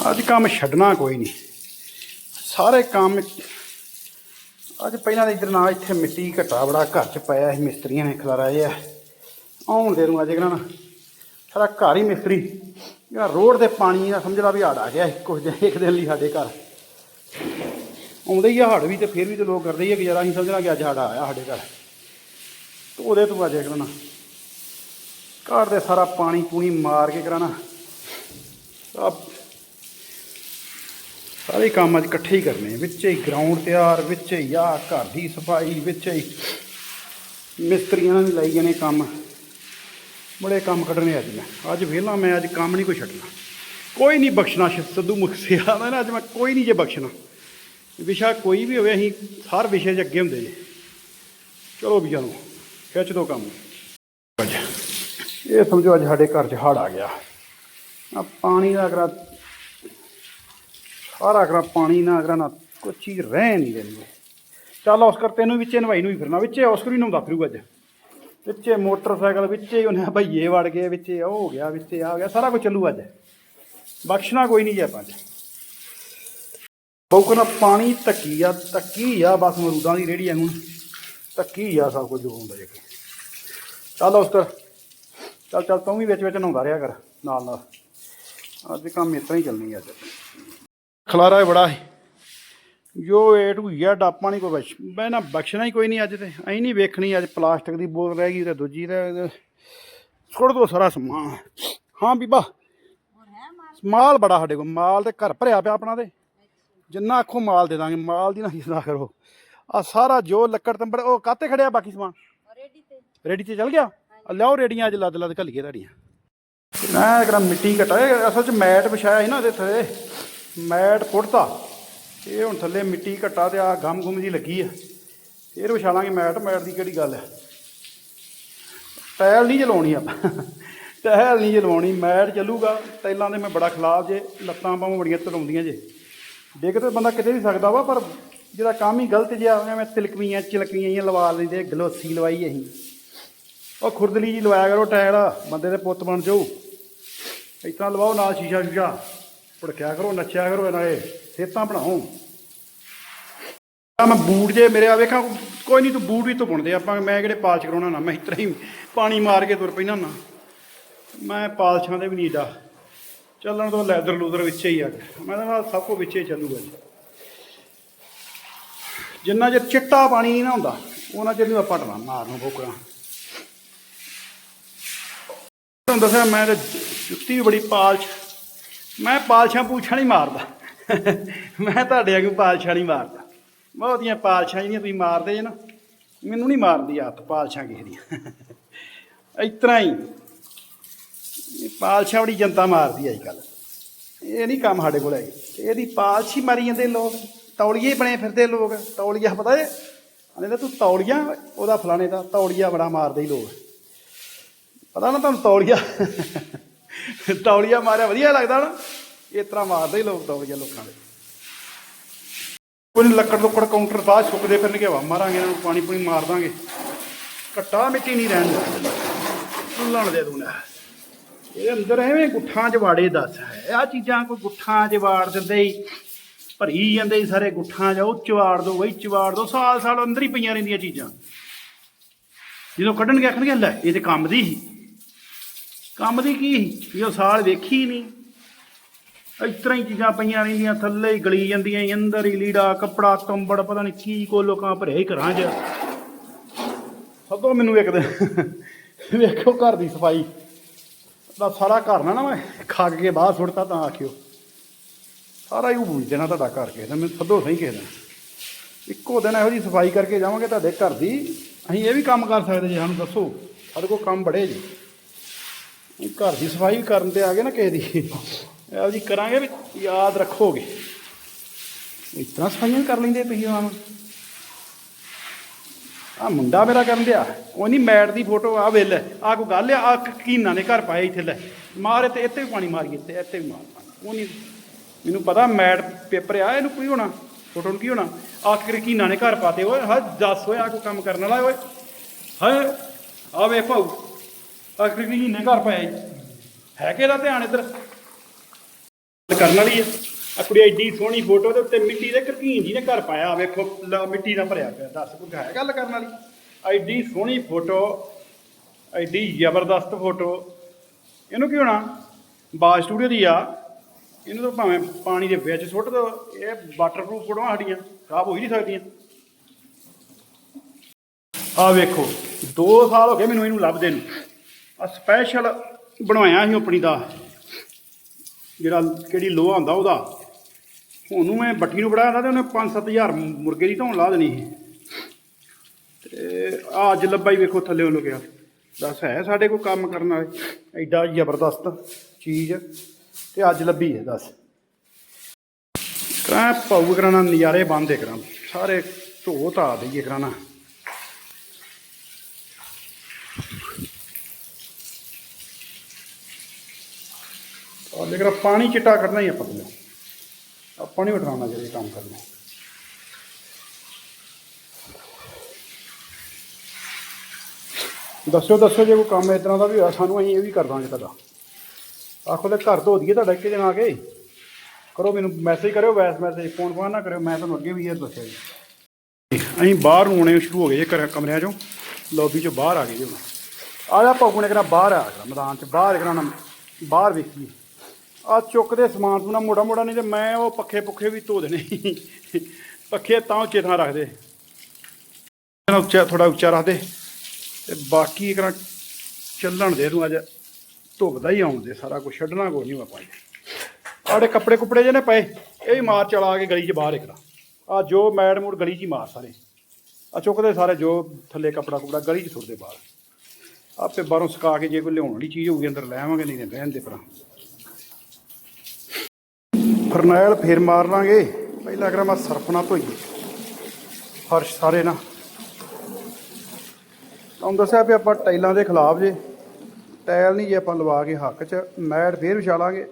ਅੱਜ ਕੰਮ ਛੱਡਣਾ ਕੋਈ ਨਹੀਂ। ਸਾਰੇ ਕੰਮ ਅੱਜ ਪਹਿਲਾਂ ਤਾਂ ਇਧਰ ਨਾ ਇੱਥੇ ਮਿੱਟੀ ਘਟਾ ਬੜਾ ਘਰ ਚ ਪਾਇਆ ਸੀ, ਮਿਸਤਰੀਆਂ ਨੇ ਖਲਾਰਾ ਜਿਹਾ। ਆਉਣ ਦੇ ਨੂੰ ਅੱਜ ਕਿਹੜਾ ਸਾਰਾ ਘਰ ਹੀ ਮਿਸਤਰੀ। ਜਿਹੜਾ ਰੋਡ ਦੇ ਪਾਣੀ ਦਾ ਸਮਝ ਲਾ ਵੀ ਹੜ ਆ ਗਿਆ ਸੀ ਕੁਝ ਦਿਨ ਇੱਕ ਦਿਨ ਲਈ ਸਾਡੇ ਘਰ। ਆਉਂਦੇ ਹੀ ਆ ਹੜ ਵੀ ਤੇ ਫਿਰ ਵੀ ਤੇ ਲੋਕ ਕਰਦੇ ਹੀ ਆ ਗੁਜ਼ਾਰਾ। ਜਰਾ ਅਸੀਂ ਸਮਝਣਾ ਕਿ ਅੱਜ ਹੜ ਆਇਆ ਸਾਡੇ ਘਰ। ਤੇ ਉਹਦੇ ਤੋਂ ਅੱਜ ਕਿਹੜਾ ਘਰ ਦੇ ਸਾਰਾ ਪਾਣੀ ਪੂਣੀ ਮਾਰ ਕੇ ਕਰਾਣਾ ਆ ਸਾਰੇ ਕੰਮ ਅੱਜ ਇਕੱਠੇ ਹੀ ਕਰਨੇ। ਵਿੱਚ ਹੀ ਗਰਾਊਂਡ ਤਿਆਰ ਵਿੱਚ ਹੀ ਆ ਘਰ ਦੀ ਸਫ਼ਾਈ ਵਿੱਚ ਹੀ ਮਿਸਤਰੀਆਂ ਵੀ ਲਾਈ ਜਾਣੇ ਕੰਮ। ਬੜੇ ਕੰਮ ਕੱਢਣੇ ਅੱਜ ਮੈਂ। ਅੱਜ ਵਿਹਲਾ ਮੈਂ ਅੱਜ ਕੰਮ ਨਹੀਂ ਕੋਈ ਛੱਡਣਾ। ਕੋਈ ਨਹੀਂ ਬਖਸ਼ਣਾ ਸਿੱਧੂ ਮੂਸੇਵਾਲਾ ਦਾ ਨਾ ਅੱਜ ਮੈਂ ਕੋਈ ਨਹੀਂ ਜੇ ਬਖਸ਼ਣਾ। ਵਿਸ਼ਾ ਕੋਈ ਵੀ ਹੋਵੇ ਅਸੀਂ ਹਰ ਵਿਸ਼ੇ 'ਚ ਅੱਗੇ ਹੁੰਦੇ ਨੇ ਚਲੋ ਵੀ ਚਲੋ ਖਿੱਚ ਦੋ ਕੰਮ। ਇਹ ਸਮਝੋ ਅੱਜ ਸਾਡੇ ਘਰ 'ਚ ਹੜ ਆ ਗਿਆ। ਆ ਪਾਣੀ ਦਾ ਅਗਰ ਸਾਰਾ ਅਗਰ ਪਾਣੀ ਨਾ ਅਗਰ ਨਾ ਕੋਈ ਚੀਜ਼ ਰਹਿ ਨਹੀਂ ਦੇਣੀ ਚੱਲ ਉਸ ਕਰ ਤੈਨੂੰ ਵਿੱਚੇ ਨਵਾਈ ਨੂੰ ਹੀ ਫਿਰਨਾ, ਵਿੱਚੇ ਉਸ ਨੂੰ ਨਹਾਉਂਦਾ ਫਿਰੂ ਅੱਜ। ਵਿੱਚੇ ਮੋਟਰਸਾਈਕਲ, ਵਿੱਚੇ ਹੀ ਉਹਨੇ ਭਈਏ ਵੜ ਗਏ, ਵਿੱਚੇ ਉਹ ਹੋ ਗਿਆ, ਵਿੱਚੇ ਆ ਗਿਆ, ਸਾਰਾ ਕੁਝ ਚੱਲੂ ਅੱਜ। ਬਖਸ਼ਣਾ ਕੋਈ ਨਹੀਂ ਜੇ ਪੰਜ ਅੱਜ। ਬੌਕਣਾ ਪਾਣੀ ਧੱਕੀ ਆ ਧੱਕੀ ਆ, ਬਸ ਮਰੂਦਾਂ ਦੀ ਰੇੜੀ ਹੁਣ। ਧੱਕੀ ਆ ਸਭ ਕੁਝ ਜੋ ਹੁੰਦਾ ਜੇ ਚੱਲ ਉਸ ਕਰ ਚੱਲ ਚੱਲ ਤੂੰ ਵੀ ਵਿੱਚ ਵਿੱਚ ਨਹਾਉਂਦਾ ਰਿਹਾ ਕਰ ਨਾਲ ਨਾਲ ਅੱਜ ਕੰਮ ਇਸ ਤਰ੍ਹਾਂ ਹੀ ਚੱਲਣੀ ਅੱਜ। ਖਲਾਰਾ ਬੜਾ ਹੈ ਜੋ ਏ ਟੂ ਜ਼ੈਡ ਆਪਾਂ ਨਹੀਂ ਕੋਈ ਬਖਸ਼ ਮੈਂ ਨਾ ਬਖਸ਼ਣਾ ਹੀ ਕੋਈ ਨਹੀਂ ਅੱਜ ਤੇ। ਐਂ ਨਹੀਂ ਵੇਖਣੀ ਅੱਜ ਪਲਾਸਟਿਕ ਦੀ ਬੋਤਲ ਰਹਿ ਗਈ ਤੇ ਦੂਜੀ ਤੇ ਛੋੜ ਦੋ ਸਾਰਾ ਸਮਾਨ। ਹਾਂ ਬੀਬਾ। ਮਾਲ ਬੜਾ ਸਾਡੇ ਕੋਲ। ਮਾਲ ਤੇ ਘਰ ਭਰਿਆ ਪਿਆ ਆਪਣਾ ਤੇ। ਜਿੰਨਾ ਆਖੋ ਮਾਲ ਦੇ ਦਾਂਗੇ। ਮਾਲ ਦੀ ਨਾ ਹਿੱਸਾ ਕਰੋ। ਆ ਸਾਰਾ ਜੋ ਲੱਕੜ ਤੰਬੜ, ਉਹ ਕਾਤੇ ਖੜਿਆ ਬਾਕੀ ਸਮਾਨ? ਰੈਡੀ ਤੇ। ਰੇਡੀ ਤੇ ਚੱਲ ਗਿਆ? ਲਿਆਓ ਰੇੜੀਆਂ ਅੱਜ ਲੱਦ ਲੱਦ ਘੱਲੀਏ ਤੁਹਾਡੀਆਂ। ਮੈਂ ਕਿਹੜਾ ਮਿੱਟੀ ਘਟਾਏ ਅਸਲ ਚ ਮੈਟ ਵਿਛਾਇਆ ਸੀ ਨਾ ਉਹਦੇ ਥੱਲੇ। ਮੈਟ ਪੁੱਟਤਾ। ਇਹ ਹੁਣ ਥੱਲੇ ਮਿੱਟੀ ਘੱਟਾ ਤੇ ਆ ਗਮ ਗੁੰਮ ਜੀ ਲੱਗੀ ਆ। ਫੇਰ ਵਿਛਾਲਾਂਗੇ ਮੈਟ ਮੈਟ ਦੀ ਕਿਹੜੀ ਗੱਲ ਹੈ ਟਾਇਲ ਨਹੀਂ ਜਲਾਉਣੀ ਆਪਾਂ। ਟਾਇਲ ਨਹੀਂ ਜਲਵਾਉਣੀ ਮੈਟ ਚੱਲੂਗਾ ਟਾਇਲਾਂ ਦੇ ਮੈਂ ਬੜਾ ਖਿਲਾਫ ਜੇ, ਲੱਤਾਂ ਬਾਹਾਂ ਬੜੀਆਂ ਤੜਾਉਂਦੀਆਂ ਜੇ। ਡਿੱਗ ਤੇ ਬੰਦਾ ਕਿਤੇ ਵੀ ਸਕਦਾ ਵਾ, ਪਰ ਜਿਹੜਾ ਕੰਮ ਹੀ ਗਲਤ ਜਿਹਾ ਹੋ ਮੈਂ ਤਿਲਕਵੀਆਂ, ਚਿਲਕਵੀਆਂ ਜਿਹੀਆਂ ਲਵਾ ਲੈਂਦੇ, ਗਲੋਸੀ ਲਵਾਈ ਅਸੀਂ। ਉਹ ਖੁਰਦਲੀ ਜੀ ਲਵਾਇਆ ਕਰੋ ਟਾਇਰ ਬੰਦੇ ਦੇ ਪੁੱਤ ਬਣ ਜਾਓ ਇਸ ਲਵਾਓ, ਨਾਲ ਸ਼ੀਸ਼ਾ ਸ਼ੀਸ਼ਾ ਭੜਕਿਆ ਕਰੋ, ਨੱਚਿਆ ਕਰੋ ਇਹਨਾਂ ਇਹ ਸਿਹਤਾਂ ਬਣਾਓ। ਮੈਂ ਬੂਟ ਜੇ ਮੇਰੇ ਆ ਵੇਖਾਂ, ਕੋਈ ਨਹੀਂ ਤੂੰ ਬੂਟ ਵੀ ਧੁਪਣਦੇ ਆਪਾਂ ਮੈਂ ਕਿਹੜੇ ਪਾਲਸ਼ ਕਰਾਉਣਾ ਨਾ, ਮੈਂ ਇਸ ਹੀ ਪਾਣੀ ਮਾਰ ਕੇ ਤੁਰ ਪੈਣਾ ਨਾ। ਮੈਂ ਪਾਲਸ਼ਾਂ ਦੇ ਵੀ ਨਹੀਂ ਡਾ ਚੱਲਣ ਤੋਂ ਲੈਦਰ ਲੂਦਰ ਵਿੱਚ ਹੀ ਆ। ਗਿਆ। ਮੈਂ ਤਾਂ ਸਭ ਕੁਝ ਵਿੱਚੇ ਚੱਲੂਗਾ ਜੀ। ਜਿੰਨਾ ਚਿਰ ਚਿੱਟਾ ਪਾਣੀ ਨਹੀਂ ਨਾ ਹੁੰਦਾ, ਉਹਨਾਂ ਚਿਰ ਨੂੰ ਆਪਾਂ ਟਣਾ ਮਾਰਨਾ ਭੋਕਣਾ ਤੁਹਾਨੂੰ ਦੱਸਿਆ ਮੈਂ ਤੇ ਜੁੱਤੀ ਵੀ ਬੜੀ ਪਾਲਸ਼ ਮੈਂ ਪਾਲਸ਼ਾਂ ਪੂਛਾਂ ਨਹੀਂ ਮਾਰਦਾ। ਮੈਂ ਤੁਹਾਡੇ ਵਾਂਗੂ ਪਾਲਸ਼ਾਂ ਨਹੀਂ ਮਾਰਦਾ। ਬਹੁਤੀਆਂ ਪਾਲਸ਼ਾਂ ਜਿਹੜੀਆਂ ਤੁਸੀਂ ਮਾਰਦੇ ਜੇ ਨਾ, ਮੈਨੂੰ ਨਹੀਂ ਮਾਰਦੀ ਆਦਤ ਪਾਲਸ਼ਾਂ ਕਿਸੇ ਦੀਆਂ। ਇਸ ਤਰ੍ਹਾਂ ਹੀ ਪਾਲਸ਼ਾਂ ਬੜੀ ਜਨਤਾ ਮਾਰਦੀ ਅੱਜ ਕੱਲ ਇਹ ਨਹੀਂ ਕੰਮ ਸਾਡੇ ਕੋਲ ਹੈ ਇਹਦੀ ਪਾਲਸ਼ ਹੀ ਮਾਰੀ ਜਾਂਦੇ ਲੋਕ। ਤੌਲੀਏ ਬਣੇ ਫਿਰਦੇ ਲੋਕ। ਤੌਲੀਆ ਪਤਾ ਜੇ ਕਹਿੰਦੇ ਤੂੰ ਤੌਲੀਆ, ਉਹਦਾ ਫਲਾਣੇ ਦਾ ਤੌਲੀਆ ਬੜਾ ਮਾਰਦੇ ਹੀ ਲੋਕ। ਪਤਾ ਨਾ ਤੁਹਾਨੂੰ ਤੌਲੀਆ? ਤੌਲੀਆ ਮਾਰਿਆ ਵਧੀਆ ਲੱਗਦਾ ਨਾ। ਇਸ ਤਰ੍ਹਾਂ ਮਾਰਦੇ ਹੀ ਲੋਕ ਤੌਲੀਆ ਲੋਕਾਂ ਦੇ। ਕੋਈ ਲੱਕੜ ਲੁੱਕੜ ਕਾਊਂਟਰ ਬਾਅਦ ਸੁੱਕਦੇ ਫਿਰਨਗੇ ਹਵਾ ਮਾਰਾਂਗੇ ਇਹਨਾਂ ਨੂੰ, ਪਾਣੀ ਪੂਣੀ ਮਾਰ ਦਾਂਗੇ। ਘੱਟਾ ਮਿੱਟੀ ਨਹੀਂ ਰਹਿਣ ਚੁੱਲਣ ਦੇ ਦੂੰਗਾ ਇਹ ਅੰਦਰ ਐਵੇਂ ਗੁੱਠਾਂ 'ਚ ਵਾੜੇ ਦੱਸ ਹੈ। ਆ ਚੀਜ਼ਾਂ ਕੋਈ ਗੁੱਠਾਂ 'ਚ ਵਾੜ ਦਿੰਦੇ ਹੀ, ਭਰੀ ਜਾਂਦੇ ਹੀ ਸਾਰੇ ਗੁੱਠਾਂ 'ਚ, ਉਹ ਚਵਾੜ ਦੋ ਵਈ ਚਵਾੜ ਦੋ, ਸਾਲ ਸਾਲ ਅੰਦਰ ਹੀ ਪਈਆਂ ਰਹਿੰਦੀਆਂ ਚੀਜ਼ਾਂ। ਜਦੋਂ ਕੱਢਣਗੇ, ਆਖਣਗੇ, ਲੈ, ਇਹ ਤੇ ਕੰਮ ਦੀ ਸੀ ਕੰਮ ਦੀ ਕੀ ਸੀ ਵੀ ਸਾਲ ਵੇਖੀ ਨਹੀਂ। ਇਸ ਤਰ੍ਹਾਂ ਹੀ ਚੀਜ਼ਾਂ ਪਈਆਂ ਰਹਿੰਦੀਆਂ ਥੱਲੇ ਹੀ ਗਲੀ ਜਾਂਦੀਆਂ ਸੀ, ਅੰਦਰ ਹੀ ਲੀੜਾ ਕੱਪੜਾ ਕੰਬੜ ਪਤਾ ਨਹੀਂ ਕੀ ਕੋ ਲੋਕਾਂ ਭਰਿਆ ਹੀ ਘਰਾਂ 'ਚ। ਸਦੋਂ ਮੈਨੂੰ ਇੱਕ ਦਿਨ। ਵੇਖੋ ਘਰ ਦੀ ਸਫ਼ਾਈ। ਦਾ ਸਾਰਾ ਘਰ ਨਾ ਨਾ ਮੈਂ ਖੱਗ ਕੇ ਬਾਹਰ ਸੁੱਟਤਾ ਤਾਂ ਆਖਿਓ। ਸਾਰਾ ਹੀ ਉਹ ਬੂਝ ਦੇਣਾ ਤੁਹਾਡਾ ਘਰ ਕਿਸੇ ਦਾ ਮੈਨੂੰ ਸੱਦੋ ਸਹੀ ਕਿਸੇ ਦਿਨ। ਇੱਕੋ ਦਿਨ ਇਹੋ ਜੀ ਸਫ਼ਾਈ ਕਰਕੇ ਜਾਵਾਂਗੇ ਤੁਹਾਡੇ ਘਰ ਦੀ। ਅਸੀਂ ਇਹ ਵੀ ਕੰਮ ਕਰ ਸਕਦੇ ਜੇ ਸਾਨੂੰ ਦੱਸੋ। ਸਾਡੇ ਕੋਲ ਕੰਮ ਬੜੇ ਜੀ। ਘਰ ਦੀ ਸਫ਼ਾਈ ਵੀ ਕਰਨ ਤੇ ਆ ਗਏ ਨਾ ਕਿਸੇ ਦੀ। ਇਹੋ ਜੀ ਕਰਾਂਗੇ ਵੀ ਯਾਦ ਰੱਖੋਗੇ। ਇਸ ਤਰ੍ਹਾਂ ਸਫਾਈਆਂ ਕਰ ਲੈਂਦੇ ਤੁਸੀਂ ਆਮ। ਆ ਮੁੰਡਾ ਮੇਰਾ ਕਰਨ ਦਿਆ, ਉਹ ਨਹੀਂ ਮੈਟ ਦੀ ਫੋਟੋ ਆ ਵੇਲ ਆ ਕੋਈ ਗੱਲ ਆ ਆ ਕੀਨਾ ਨੇ ਘਰ ਪਾਇਆ ਇੱਥੇ, ਲੈ। ਮਾਰੇ ਤੇ ਇੱਥੇ ਵੀ ਪਾਣੀ ਮਾਰ ਗਈ ਤੇ ਇੱਥੇ ਵੀ ਮਾਰ ਪਾਣੀ। ਉਹ ਨਹੀਂ ਮੈਨੂੰ ਪਤਾ ਮੈਟ ਪੇਪਰ ਆ, ਇਹਨੂੰ ਕੀ ਹੋਣਾ, ਫੋਟੋ ਨੂੰ ਕੀ ਹੋਣਾ। ਆਖਰ ਕੀਨਾ ਨੇ ਘਰ ਪਾਤੇ, ਓਏ ਹਾਂ ਦੱਸ, ਓਏ ਆ ਕੋਈ ਕੰਮ ਕਰਨ ਵਾਲਾ, ਓਏ। ਹਾਏ ਆ ਵੇ ਭਾਊ ਆਖਰ ਕੀਨੇ ਘਰ ਪਾਇਆ ਈ। ਹੈ ਕਿਹਦਾ ਧਿਆਨ ਇੱਧਰ? ਕਰਨ ਵਾਲੀ ਆ। ਆ ਕੁੜੀ ਐਡੀ ਸੋਹਣੀ ਫੋਟੋ ਦੇ ਉੱਤੇ ਮਿੱਟੀ ਦੇ ਕਰਕੀਨ ਜੀ ਨੇ ਘਰ ਪਾਇਆ। ਵੇਖੋ, ਲ- ਮਿੱਟੀ ਦਾ ਭਰਿਆ ਪਿਆ। ਦੱਸ ਕੋਈ ਹੈ ਗੱਲ ਕਰਨ ਵਾਲੀ? ਐਡੀ ਸੋਹਣੀ ਫੋਟੋ, ਐਡੀ ਜ਼ਬਰਦਸਤ ਫੋਟੋ। ਇਹਨੂੰ ਕੀ ਹੋਣਾ? ਬਾਜ ਸਟੂਡੀਓ ਦੀ ਆ। ਇਹਨੂੰ ਤਾਂ ਭਾਵੇਂ ਪਾਣੀ ਦੇ ਵਿੱਚ ਸੁੱਟ ਦੋ। ਇਹ ਵਾਟਰਪ੍ਰੂਫ ਫੋਟੋਆਂ ਸਾਡੀਆਂ, ਖਰਾਬ ਹੋ ਹੀ ਨਹੀਂ ਸਕਦੀਆਂ। ਆ ਵੇਖੋ 2 ਸਾਲ ਹੋ ਗਏ ਮੈਨੂੰ ਇਹਨੂੰ ਲੱਭਦੇ ਨੂੰ। ਆ ਸਪੈਸ਼ਲ ਬਣਵਾਇਆ ਸੀ ਆਪਣੀ ਦਾ। ਜਿਹੜਾ ਕਿਹੜੀ ਲੋਹਾ ਹੁੰਦਾ ਉਹਦਾ। ਉਹਨੂੰ ਮੈਂ ਬੱਟੀ ਨੂੰ ਬੜਾਇਆ ਤਾਂ ਤੇ ਉਹਨੇ 5-7000 ਮੁਰਗੇ ਦੀ ਧੌਣ ਲਾ ਦੇਣੀ ਸੀ। ਤੇ ਆ ਅੱਜ ਲੱਭਾ ਹੀ ਵੇਖੋ ਥੱਲੇ ਉਹ ਲੁਕਿਆ ਦੱਸ ਹੈ ਸਾਡੇ ਕੋਲ ਕੰਮ ਕਰਨ ਵਾਲੇ। ਐਡਾ ਜ਼ਬਰਦਸਤ ਚੀਜ਼। ਤੇ ਅੱਜ ਲੱਭੀ ਹੈ, ਦੱਸ। ਕਰਾਂ ਪਾਉ ਕਰਾਣਾ, ਨਜ਼ਾਰੇ ਬੰਦੇ ਕਰਾਂ। ਸਾਰੇ ਧੋ ਧਾ ਦਈਏ ਕਰਾਣਾ। ਲੇਕਿਨ ਪਾਣੀ ਚਿੱਟਾ ਕਰਨਾ ਹੀ ਆਪਾਂ ਨੂੰ ਆਪਾਂ ਨਹੀਂ ਉਠਾਉਣਾ ਜਿਹੜੇ ਕੰਮ ਕਰਨਾ। ਦੱਸੋ ਦੱਸੋ ਜੇ ਕੋਈ ਕੰਮ ਇਸ ਤਰ੍ਹਾਂ ਦਾ ਵੀ ਹੋਇਆ, ਸਾਨੂੰ ਅਸੀਂ ਇਹ ਵੀ ਕਰ ਦਾਂਗੇ ਤੁਹਾਡਾ। ਆਖੋ ਤੇ ਘਰ ਧੋ ਦਈਏ ਤੁਹਾਡਾ ਇੱਕ ਦਿਨ ਆ ਕੇ। ਕਰੋ ਮੈਨੂੰ ਮੈਸੇਜ ਕਰਿਓ, ਵੈਸ ਮੈਸੇਜ ਫੋਨ ਫੋਨ ਨਾ ਕਰਿਓ, ਮੈਂ ਤੁਹਾਨੂੰ ਅੱਗੇ ਵੀ ਇਹ ਦੱਸਿਆ ਜੀ। ਅਸੀਂ ਬਾਹਰ ਨੂੰ ਆਉਣੇ ਸ਼ੁਰੂ ਹੋ ਗਏ ਜੇ ਕਮਰਿਆਂ ਚੋਂ। ਲੌਬੀ ਚੋਂ ਬਾਹਰ ਆ ਗਏ ਜੀ ਹੁਣ। ਆ ਜਾ ਪੌਗਣੇ ਕਰਾ ਬਾਹਰ ਆ ਗਿਆ ਮੈਦਾਨ ਚ, ਬਾਹਰ ਕਰਾਣਾ ਬਾਹਰ ਵੇਖੀਏ। ਆ ਚੁੱਕਦੇ ਸਮਾਨ ਸਮੂਨਾ ਮੋੜਾ ਮੋੜਾ ਨਹੀਂ ਤੇ ਮੈਂ ਉਹ ਪੱਖੇ ਪੁੱਖੇ ਵੀ ਧੋ ਦੇਣੇ। ਪੱਖੇ ਤਾਂ ਉੱਚੇ ਥਾਂ ਰੱਖਦੇ। ਇਹਨਾਂ ਉੱਚਾ ਥੋੜਾ ਉੱਚਾ ਰੱਖਦੇ ਤੇ ਬਾਕੀ ਕਰਾਂ ਚੱਲਣ ਦੇ ਤੂੰ ਅੱਜ। ਧੁੱਪਦਾ ਹੀ ਆਉਣ ਦੇ, ਸਾਰਾ ਕੁਝ ਛੱਡਣਾ ਕੋਈ ਨਹੀਂ ਆਪਾਂ। ਆੜੇ ਕੱਪੜੇ ਕੁਪੜੇ ਜਿਹੇ ਪਏ, ਇਹ ਵੀ ਮਾਰ ਚਲਾ ਕੇ ਗਲੀ 'ਚ ਬਾਹਰ ਇਕਰਾ ਆ ਜੋ ਮੈਡ ਮੂਡ ਗਲੀ 'ਚ ਹੀ ਮਾਰ ਸਾਰੇ। ਆ ਚੁੱਕਦੇ ਸਾਰੇ ਜੋ ਥੱਲੇ ਕੱਪੜਾ ਕੁਪੜਾ ਗਲੀ 'ਚ ਸੁੱਟਦੇ ਬਾਹਰ। ਆਪੇ ਬਾਹਰੋਂ ਸੁਕਾ ਕੇ ਜੇ ਕੋਈ ਲਿਆਉਣ ਵਾਲੀ ਚੀਜ਼ ਹੋਊਗੀ, ਅੰਦਰ ਲੈ ਆਵਾਂਗੇ, ਨਹੀਂ ਤੇ ਰਹਿਣ ਦੇ ਪਰਾਂ ਫਰਨੈਲ ਫੇਰ ਮਾਰ ਲਾਂਗੇ। ਪਹਿਲਾਂ ਕਰਾਂ ਮੈਂ ਸਰਫ ਨਾਲ ਧੋਈਏ ਫਰਸ਼ ਸਾਰੇ ਨਾ। ਤੁਹਾਨੂੰ ਦੱਸਿਆ ਵੀ ਆਪਾਂ ਟਾਈਲਾਂ ਦੇ ਖਿਲਾਫ ਜੇ। ਟਾਇਲ ਨਹੀਂ ਜੇ ਆਪਾਂ ਲਵਾ ਕੇ ਹੱਕ 'ਚ, ਮੈਟ ਫੇਰ ਵਿਛਾ ਲਾਂਗੇ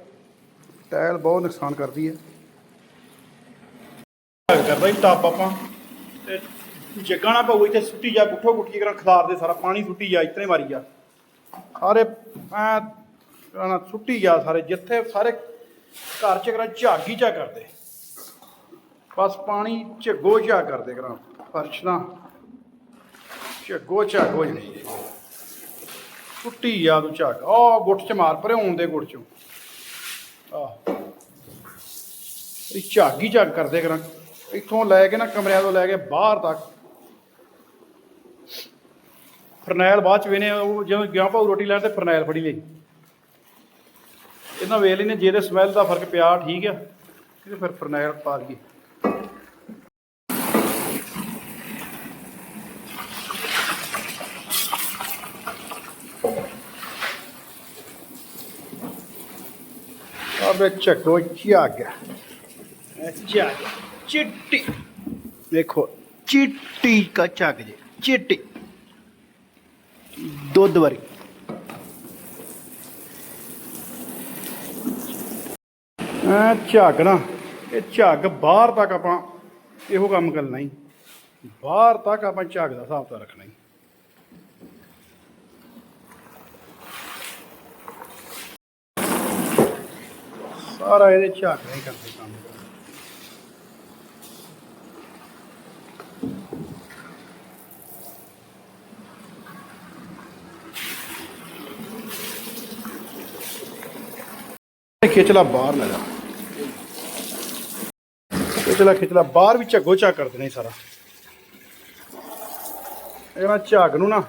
ਟਾਇਲ ਬਹੁਤ ਨੁਕਸਾਨ ਕਰਦੀ ਹੈ। ਕਰਦਾ ਹੀ ਟੱਪ ਆਪਾਂ। ਤੇ ਜੱਗਾਣਾ ਪਊ, ਇੱਥੇ ਸੁੱਟੀ ਜਾ, ਗੁੱਠੋ ਗੁੱਠੀ ਕਰਾਂ, ਖਲਾਰ ਦੇ ਸਾਰਾ, ਪਾਣੀ ਸੁੱਟੀ ਜਾ, ਇਤਨੇ ਮਾਰੀ ਜਾ। ਸਾਰੇ ਐ, ਸੁੱਟੀ ਜਾ ਸਾਰੇ, ਜਿੱਥੇ ਸਾਰੇ ਘਰ ਚ ਕਰਾਂ, ਝਾਗੀ ਝਾ ਕਰਦੇ। ਬਸ ਪਾਣੀ ਝੱਗੋ ਝਾ ਕਰਦੇ ਕਰਾਂ, ਫਰਸ਼ ਨਾ ਝੱਗੋ ਝਾਗੋ ਜਣੀ ਸੁੱਟੀ ਆ ਤੂੰ ਝਾਗ। ਆ ਗੁੱਟ ਚ ਮਾਰ ਪਰੇ ਆਉਣ ਦੇ ਗੁੱਟ ਚੋਂ। ਆਹ। ਇਹ ਝਾਗੀ ਝਾਗ ਕਰਦੇ ਕਰਾਂ। ਇੱਥੋਂ ਲੈ ਕੇ ਨਾ ਕਮਰਿਆਂ ਤੋਂ ਲੈ ਕੇ ਬਾਹਰ ਤੱਕ। ਫਰਨੈਲ ਬਾਅਦ ਚ ਵੇਨੇ ਉਹ ਜਦੋਂ ਗਿਆ ਭਾਉ ਰੋਟੀ ਲੈਣ ਤੇ ਫਰਨੈਲ ਫੜੀ ਲਈ। ਇਹਨਾਂ ਵੇਲੇ ਨੇ ਜਿਹਦੇ ਸਮੈਲ ਦਾ ਫ਼ਰਕ ਪਿਆ, ਠੀਕ ਆ। ਤੇ ਫਿਰ ਫਰਨੈਲ ਪਾ ਦਈਏ ਅਬੇ ਚੱਕੋ ਝੱਗ ਝੱਗ ਚਿੱਟੀ। ਦੇਖੋ ਚਿੱਟੀ ਕਾ ਝੱਗ ਜੇ, ਚਿੱਟੀ। ਦੁੱਧ ਵਰੀ ਆ ਝੱਗ ਨਾ, ਇਹ ਝੱਗ ਬਾਹਰ ਤੱਕ ਆਪਾਂ ਇਹੋ ਕੰਮ ਕਰਨਾ ਹੀ। ਬਾਹਰ ਤੱਕ ਆਪਾਂ ਝੱਗ ਦਾ ਹਿਸਾਬ ਤਾਂ ਰੱਖਣਾ ਹੀ। ਸਾਰਾ ਇਹਦੇ ਝੱਗ ਨਹੀਂ ਕਰਦੇ ਕੰਮ। ਖਿਚਲਾ ਬਾਹਰ ਲੈ ਜਾ। ਖਿਚਲਾ ਖਿਚਲਾ, ਬਾਹਰ ਵੀ ਝੱਗੋ ਝੱਗ ਕਰ ਦੇਣਾ ਸਾਰਾ। ਇਹ ਨਾ ਝੱਗ ਨੂੰ ਨਾ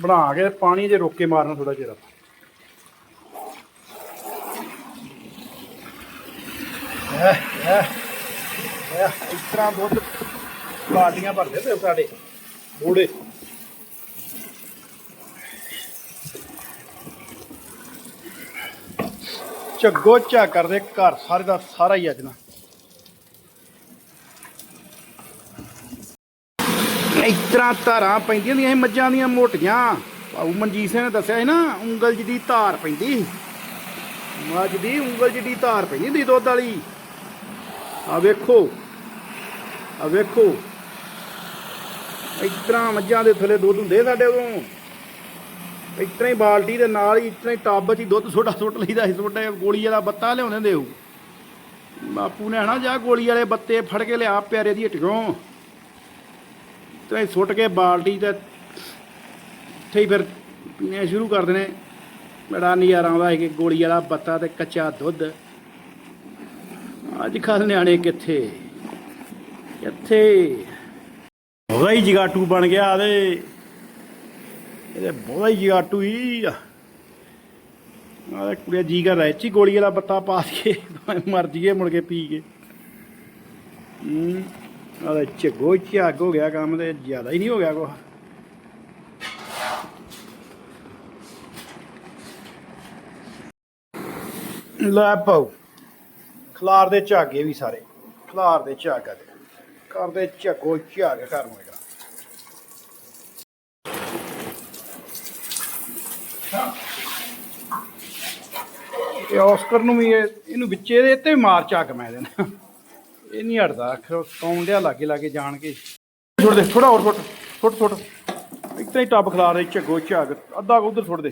ਬਣਾ ਕੇ ਪਾਣੀ ਦੇ ਰੋਕੇ ਮਾਰਨਾ ਥੋੜਾ ਜਿਹਾ ਇਸ ਤਰ੍ਹਾਂ ਦੁੱਧ ਬਾਲਟੀਆਂ ਭਰਦੇ ਤੇ ਸਾਡੇ ਬੂੜੇ। ਝੱਗੋ ਝਾ ਕਰਦੇ ਘਰ, ਸਾਰੇ ਦਾ ਸਾਰਾ ਹੀ ਅੱਜ ਨਾ। ਇਸ ਤਰ੍ਹਾਂ ਧਾਰਾਂ ਪੈਂਦੀਆਂ ਹੁੰਦੀਆਂ ਸੀ, ਮੱਝਾਂ ਦੀਆਂ, ਮੋਟੀਆਂ। ਭਾਊ ਮਨਜੀਤ ਸਿੰਘ ਨੇ ਦੱਸਿਆ ਸੀ ਨਾ, ਉਂਗਲ ਜਿਹੀ ਧਾਰ ਪੈਂਦੀ ਮੱਝ ਦੀ ਉਂਗਲ ਜਿਹੀ ਧਾਰ ਪੈਂਦੀ ਹੁੰਦੀ ਦੁੱਧ ਵਾਲੀ। ਆ ਵੇਖੋ ਆ ਵੇਖੋ। ਇਸ ਤਰ੍ਹਾਂ ਮੱਝਾਂ ਦੇ ਥੱਲੇ ਦੁੱਧ ਹੁੰਦੇ ਸਾਡੇ ਉਦੋਂ। ਇਤਨਾ ਹੀ ਬਾਲਟੀ ਦੇ ਨਾਲ ਹੀ ਇਸ ਇਤਨਾ ਹੀ ਟੱਬ 'ਚ ਹੀ ਦੁੱਧ ਸੋਡਾ ਸੁੱਟ ਲਈਦਾ ਸੀ, ਸੋਡੇ ਗੋਲੀ ਵਾਲਾ ਬੱਤਾ ਲਿਆਉਂਦੇ ਹੁੰਦੇ ਉਹ। ਬਾਪੂ ਨੇ ਹਨਾ, ਜਾ ਗੋਲੀ ਵਾਲੇ ਬੱਤੇ ਫੜ ਕੇ ਲਿਆ ਪਿਆਰੇ ਦੀ ਹਟਿਓ। ਤੇ ਸੁੱਟ ਕੇ ਬਾਲਟੀ ਤੇ ਇੱਥੇ ਹੀ ਫਿਰ ਪੀਣੇ ਸ਼ੁਰੂ ਕਰ ਦੇਣੇ। ਬੜਾ ਨਜ਼ਾਰਾ ਆਉਂਦਾ ਹੈ ਕਿ ਗੋਲੀ ਵਾਲਾ ਬੱਤਾ ਤੇ ਕੱਚਾ ਦੁੱਧ। ਅੱਜ ਕੱਲ੍ਹ ਨਿਆਣੇ ਕਿੱਥੇ? ਕਿੱਥੇ? ਉਹਦਾ ਹੀ ਜਗਾਟੂ ਬਣ ਗਿਆ ਤੇ। ਇਹਦੇ ਬਹੁਤਾ ਹੀ ਜਗਾਟੂ ਹੀ ਆ। ਆਹ ਕੁੜੀਆ ਜੀ ਕਰ ਰਿਹਾ। ਚੀ ਗੋਲੀ ਵਾਲਾ ਬੱਤਾ ਪਾ ਕੇ ਮਰ ਜੀਏ ਮੁੜ ਕੇ ਪੀ ਕੇ। ਹੂੰ। ਆਹ ਝੱਗੋ ਝੱਗ ਹੋ ਗਿਆ ਕੰਮ ਤੇ, ਜ਼ਿਆਦਾ ਹੀ ਨਹੀਂ ਹੋ ਗਿਆ ਕੋ ਲੈ ਪਾਉ ਖਲਾਰ ਦੇ ਝਾਗੇ ਵੀ ਸਾਰੇ, ਖਲਾਰ ਦੇ ਝਾਗਾ ਦੇ ਕਰਦੇ ਝੱਗੋ ਝੱਗ ਘਰ ਨੂੰ ਇਹਦਾ ਇਹ ਆਸਕਰ ਨੂੰ ਵੀ ਇਹਨੂੰ ਵਿੱਚੇ ਦੇ ਤੇ ਮਾਰ ਝੱਗ ਮੈਂ ਦੇਣਾ ਇਹ ਨਹੀਂ ਹਟਦਾ ਆਖਰ ਕੌਣ ਲਿਆ ਲਾਗੇ ਲਾਗੇ ਜਾਣ ਕੇ। ਛੋੜ ਦੇ ਥੋੜਾ ਹੋਰ ਛੋਟ ਛੋਟ ਛੋਟ ਇੱਥੇ ਹੀ ਟੱਬ ਖਲਾ ਰਹੇ ਝੱਗੋ ਝੱਗ, ਅੱਧਾ ਕੁ ਉਧਰ ਛੋੜ ਦੇ।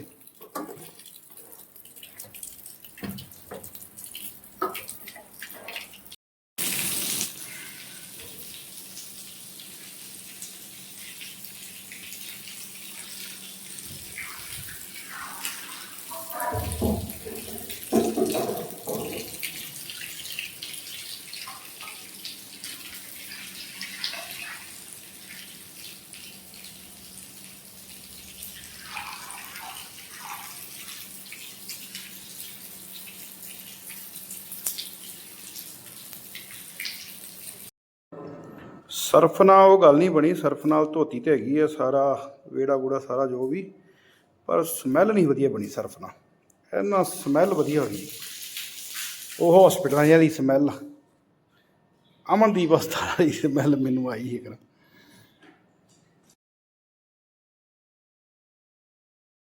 ਸਰਫ ਨਾਲ ਉਹ ਗੱਲ ਨਹੀਂ ਬਣੀ, ਸਰਫ ਨਾਲ ਧੋਤੀ ਤੇ ਹੈਗੀ ਆ ਸਾਰਾ, ਵੇੜਾ ਵੂੜਾ ਸਾਰਾ ਜੋ ਵੀ, ਪਰ ਸਮੈਲ ਨਹੀਂ ਵਧੀਆ ਬਣੀ ਸਰਫ ਨਾਲ। ਇਹਨਾਂ ਸਮੈਲ ਵਧੀਆ ਹੋਈ। ਉਹ ਹਸਪੀਟਲਾਂ ਦੀ ਸਮੈਲ ਅਮਨਦੀਪ ਹਸਪਤਾਲ ਦੀ ਸਮੈਲ ਮੈਨੂੰ ਆਈ ਹੈ ਕਰ